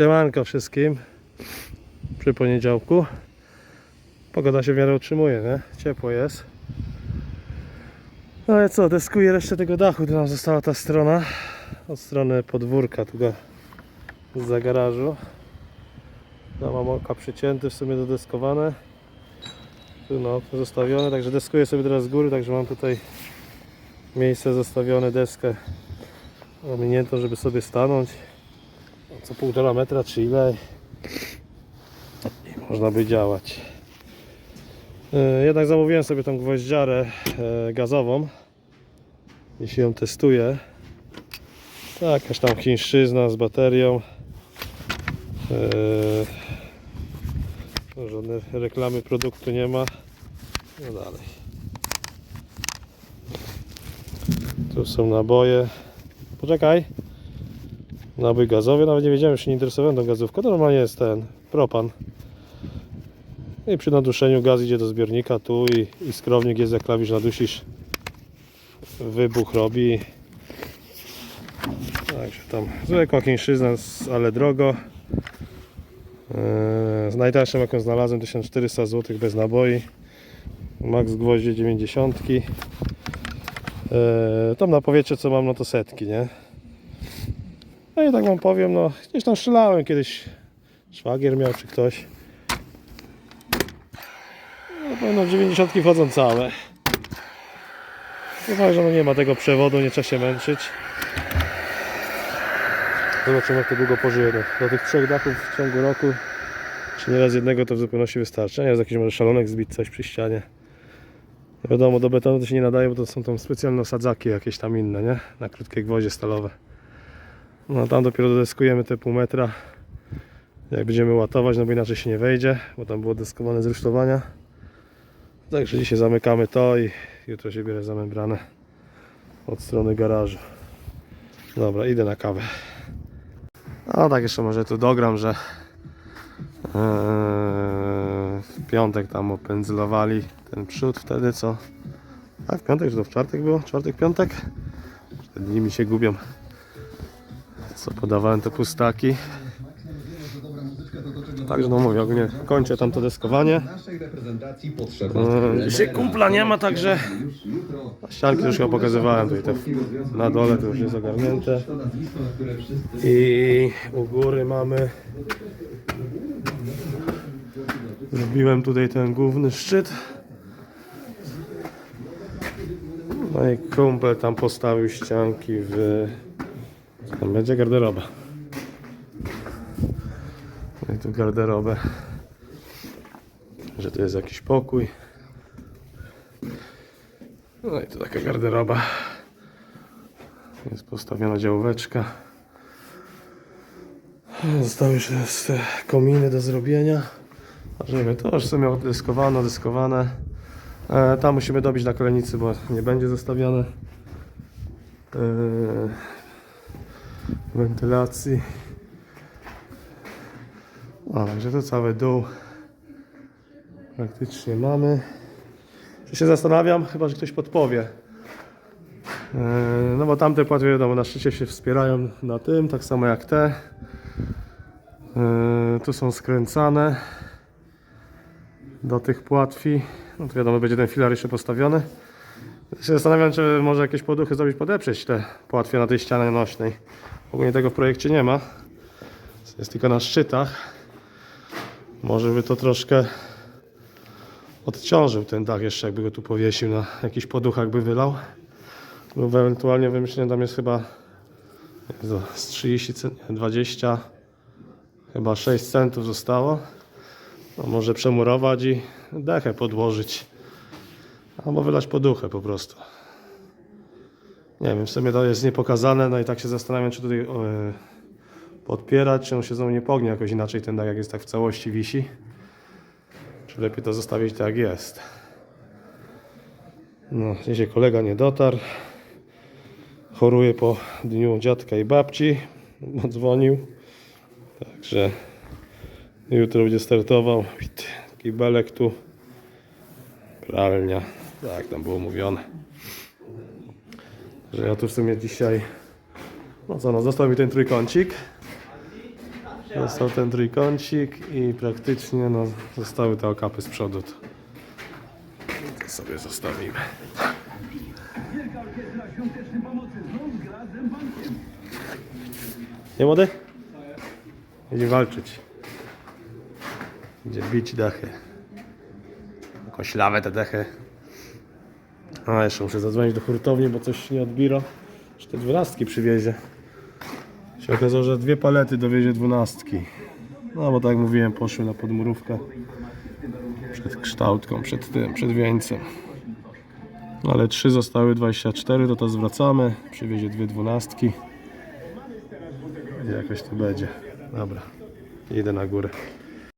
Siemanko wszystkim przy poniedziałku. Pogoda się w miarę utrzymuje, nie? Ciepło jest. No ale co, deskuję resztę tego dachu, tu nam została ta strona od strony podwórka, tu go za garażu. No mam oka przycięty, w sumie dodeskowane. Tu no, zostawione, także deskuję sobie teraz z góry, także mam tutaj miejsce zostawione, deskę ominiętą, żeby sobie stanąć co półtora metra czy ile i można by działać. E, Jednak zamówiłem sobie tą gwoździarę e, gazową. Jeśli ją testuję. Jakaś tam chińszczyzna z baterią. E, Żadne reklamy produktu nie ma. No dalej. Tu są naboje. Poczekaj. Nabój gazowy, nawet nie wiedziałem, że się nie interesowałem tą gazówką. Normalnie jest ten propan. I przy naduszeniu gaz idzie do zbiornika tu i, i skrownik jest jak klawisz nadusisz. Wybuch robi. Także tam zwykła chińszczyzna, ale drogo. Eee, Z najtańszą jaką znalazłem 1400 zł bez naboi. Max gwoździe 90. Eee, tam na powietrze co mam no to setki, nie? No i tak wam powiem, no gdzieś tam strzelałem kiedyś. Szwagier miał czy ktoś. No pewno 90 wchodzą całe. Chyba, że no nie ma tego przewodu, nie trzeba się męczyć. Zobaczymy jak to długo pożyje. Do, do tych trzech dachów w ciągu roku. Czy nieraz jednego to w zupełności wystarczy. Nie jest jakiś może szalonek zbić coś przy ścianie. No Wiadomo, do betonu to się nie nadaje, bo to są tam specjalne osadzaki jakieś tam inne, nie? Na krótkie gwoździe stalowe. No tam dopiero dodeskujemy te pół metra. Jak będziemy łatować, no bo inaczej się nie wejdzie, bo tam było deskowane z rusztowania. Także dzisiaj zamykamy to i jutro się bierę za membranę od strony garażu. Dobra, idę na kawę. No tak jeszcze może tu dogram, że eee, w piątek tam opędzlowali ten przód wtedy co? A w piątek czy to w czwartek było? Czwartek, piątek? Te dni mi się gubią co podawałem te pustaki. Także no mówię, ogólnie kończę tam to deskowanie. Dzisiaj kumpla nie ma, także ścianki już chyba pokazywałem tutaj te na dole to już jest ogarnięte. I u góry mamy Zrobiłem tutaj ten główny szczyt. No i kumpel tam postawił ścianki w tam będzie garderoba. No i tu garderobę. Że to jest jakiś pokój. No i tu taka garderoba. Jest postawiona działóweczka. Zostały jeszcze kominy do zrobienia. Wiem, to już sobie. E, tam musimy dobić na kolenicy, bo nie będzie zostawione. E, wentylacji. A, także to cały dół praktycznie mamy. Czy się zastanawiam, chyba że ktoś podpowie. E, No bo tamte płatwy wiadomo na szczycie się wspierają na tym, tak samo jak te. E, Tu są skręcane do tych płatwi. No to wiadomo, będzie ten filar jeszcze postawiony. Się zastanawiam, czy może jakieś poduchy zrobić, podeprzeć te płatwie na tej ścianie nośnej. Ogólnie tego w projekcie nie ma. Jest tylko na szczytach. Może by to troszkę odciążył ten dach jeszcze, jakby go tu powiesił na jakiś poduchach by wylał. Lub ewentualnie wymyślenie tam jest chyba z 30, cen- nie, 20, chyba 6 centów zostało. No, może przemurować i dechę podłożyć. Albo wylać poduchę po prostu. Nie wiem, w sumie to jest niepokazane, no i tak się zastanawiam, czy tutaj e, podpierać, czy on się znowu nie pognie jakoś inaczej ten dach, jak jest tak w całości wisi. Czy lepiej to zostawić tak jak jest. No, dzisiaj kolega nie dotarł. Choruje po dniu dziadka i babci. Dzwonił. Także jutro będzie startował. Kibelek tu. Pralnia. Tak tam było mówione. Że ja tu w sumie dzisiaj. No co no, został mi ten trójkącik. Został ten trójkącik i praktycznie no, zostały te okapy z przodu. To, sobie zostawimy. Nie młody? Idzie walczyć. Idzie bić dechy. Koślawe te dechy. A jeszcze muszę zadzwonić do hurtowni, bo coś nie odbiro. Że te dwunastki przywiezie. Się okazało, że dwie palety dowiezie dwunastki. No bo tak jak mówiłem, poszły na podmurówkę. Przed kształtką, przed tym, przed wieńcem. No ale trzy zostały 24, to to zwracamy. Przywiezie dwie dwunastki. Jakoś to będzie. Dobra, idę na górę.